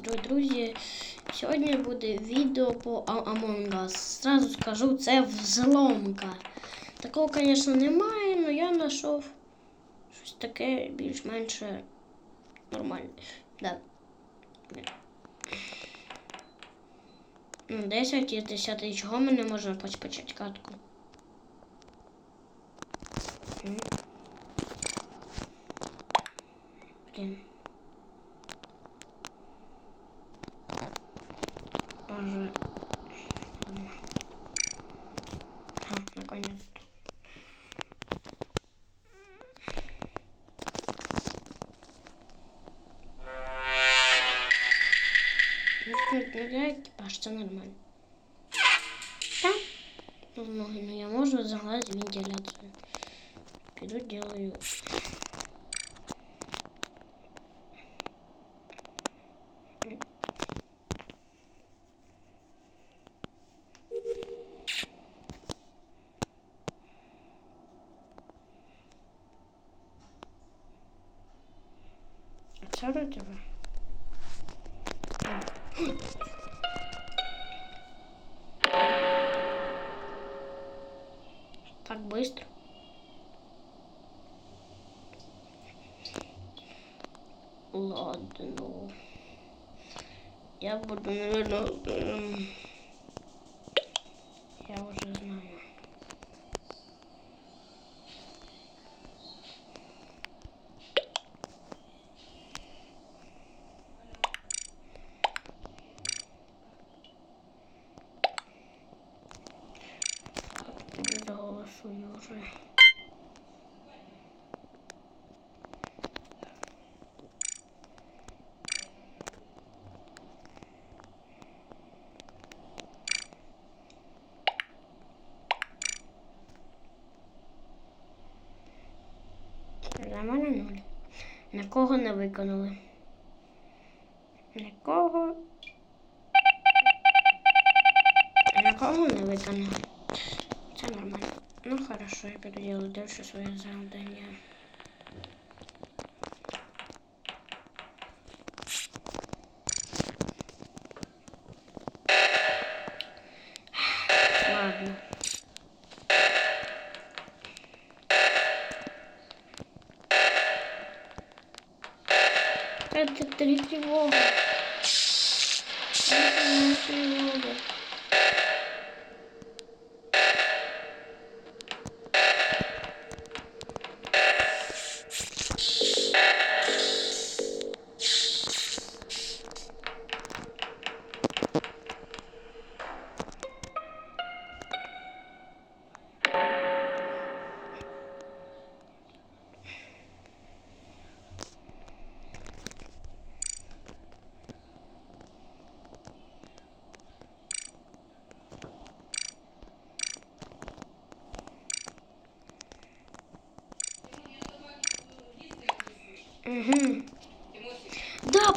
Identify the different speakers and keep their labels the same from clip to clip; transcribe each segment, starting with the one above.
Speaker 1: Друзі, сьогодні буде відео по Among Us. Зразу скажу, це взломка. Такого, звісно, немає, але я знайшов щось таке більш-менш нормальне. Да. Ну, 10 із 10 чого ми не можемо почати катку. Блін. Я екіпаж, це нормально. Так? Ну, ноги, ну я можу загладити вентиляцію. Піду делаю. А це Ладно. Я буду, наверное... Я уже знаю. Тобі доголосую За мене нуль. Нікого не виконали. Нікого. Нікого не виконали. Це нормально. Ну хорошо, я піду дальше своє завдання. Три тревога. Это тревога.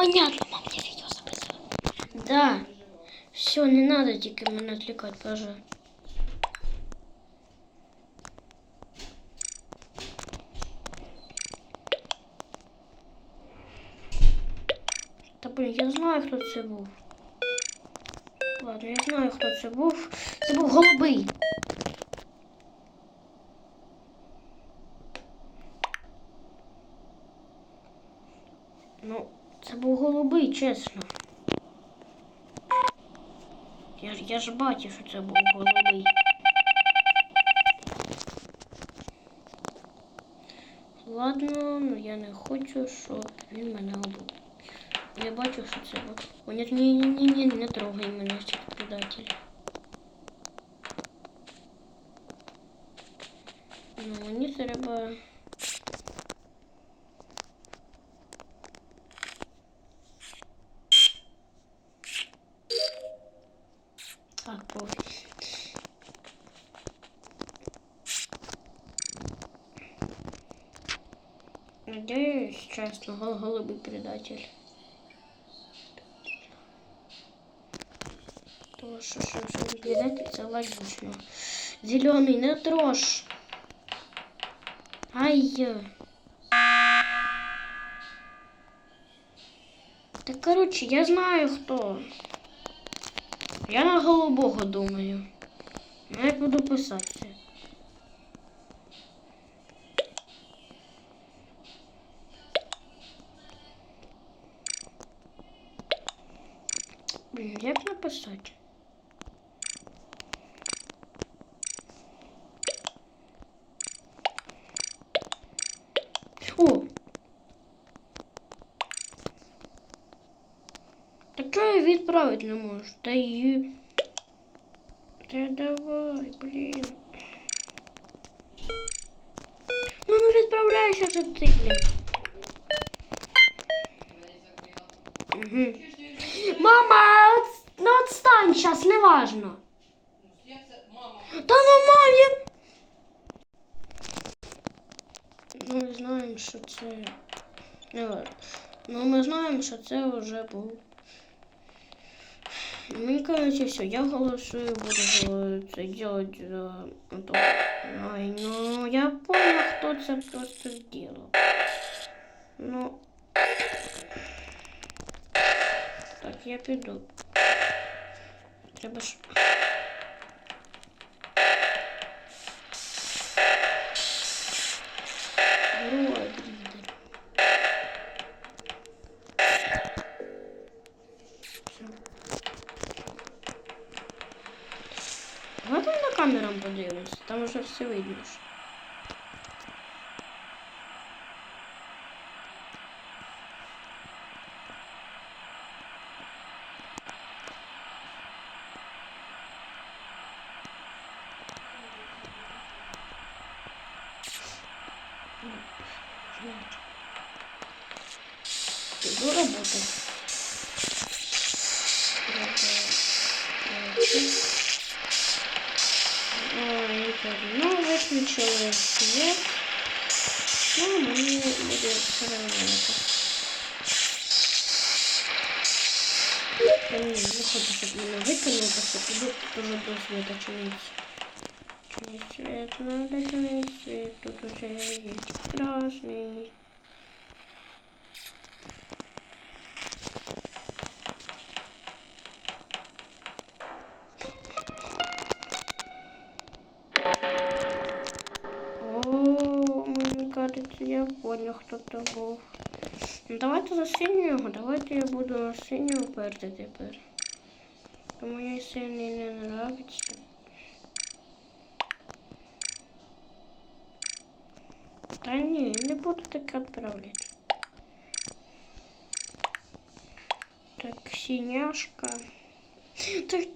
Speaker 1: Понятно, мам, мне видео записывать. Да. Все, не надо тільки мене отвлекать, пожалуйста. Та блін, я знаю, хто це був. Ладно, я знаю, хто це був. Це був голубий. Ну, це був голубий, чесно. Я, ж- я ж бачив, що це був голубий. Ладно, ну я не хочу, щоб він мене убив. Я бачу, що це був. О, ні, ні, ні, ні, не трогай мене, предатель. Ну, мені треба. Так, пофіг. Надеюсь, честно, гол голубый предатель. То що, що, що предатель це логічно. Зеленый, не трожь. Ай. Так Коротше, я знаю хто. Я на голубого думаю. Ну, я буду писати як написати? О! Так чого я відправити не можу? Та ї... Та давай, блін. Ну не відправляйся за ти, блін. Угу. Мама, ну отстань сейчас, неважно. Та нормально. Ну, ми знаємо, що це. Неважно. Ну, ми знаємо, що це вже був. Мені кажется, все, я голосую, буду е, це делать за то. Ай, ну я понял, хто це просто сделал. Ну. Так, я піду. Треба ж. Все. Давайте на камерам подивимося, там вже все видно. Иду работать. Ну, выключила свет. Ну, мне будет все равно это. Не, не хочу, чтобы меня выкинуло, что тут тоже до света чинить Чинить свет, надо чинить свет, тут уже есть красный. О, мені кажется, я понял, хто то був. Ну давайте за синього, давайте я буду на синього перти тепер. Бо мені синій не нравиться. Та ні, не буду таке відправляти. Так, синяшка. Так,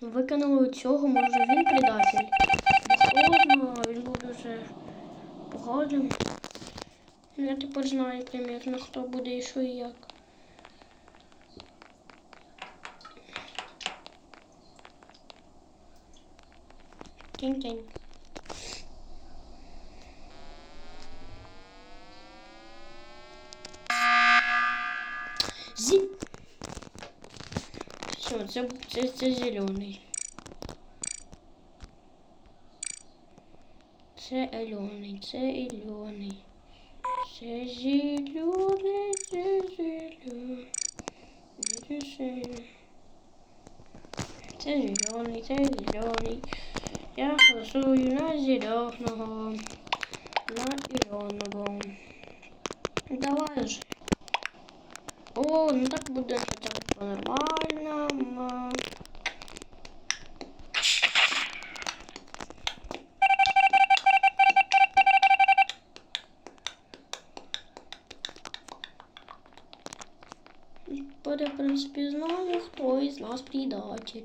Speaker 1: Викинули цього, може він предатель. Холодно, він був дуже поганий. Я тепер знаю примірно, хто буде і що і як. Кінь-кінь. Зі. Все, це, це, це зелений. Це зелений, це зелений. Це зелений, це зелений. Це зелений. Це зелений. Я голосую на зеленого. На зеленого. Давай же. О, ну так буде так по-нормальному. Буде, в принципі, знаю, хто із нас предатель.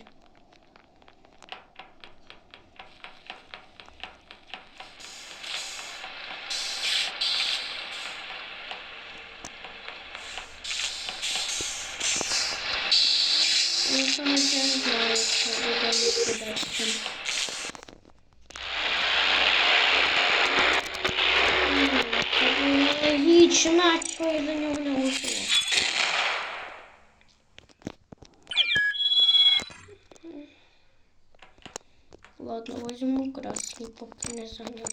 Speaker 1: Ну, що ми ще не знаю, що ладно, возьму красный, поки не знаю.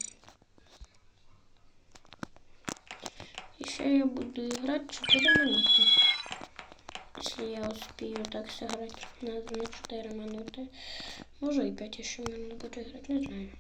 Speaker 1: И ще я буду играть 4 минуты. Если я успею так сыграть на, на 4 минуты. Може и 5 еще минут буду играть, не знаю.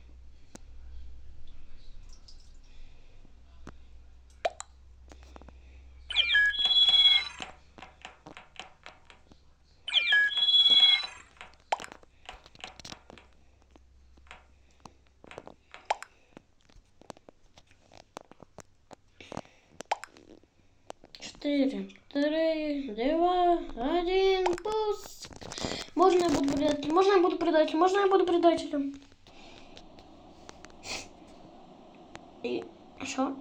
Speaker 1: Четыре, три, два, один, пуск. Можно я буду предателем? Можно я буду предателем? Можно я буду предателем? И что?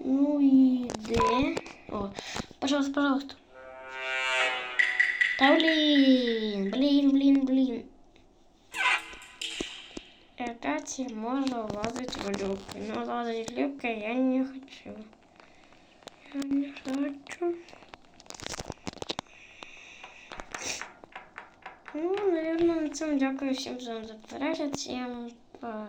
Speaker 1: Ну и где? О, пожалуйста, пожалуйста. Да блин, блин, блин, блин. Опять можно лазать в люк. Но лазать в люк я не хочу. Я не хочу. Ну, наверное, на цьому дякую всім за перегляд. Всім па.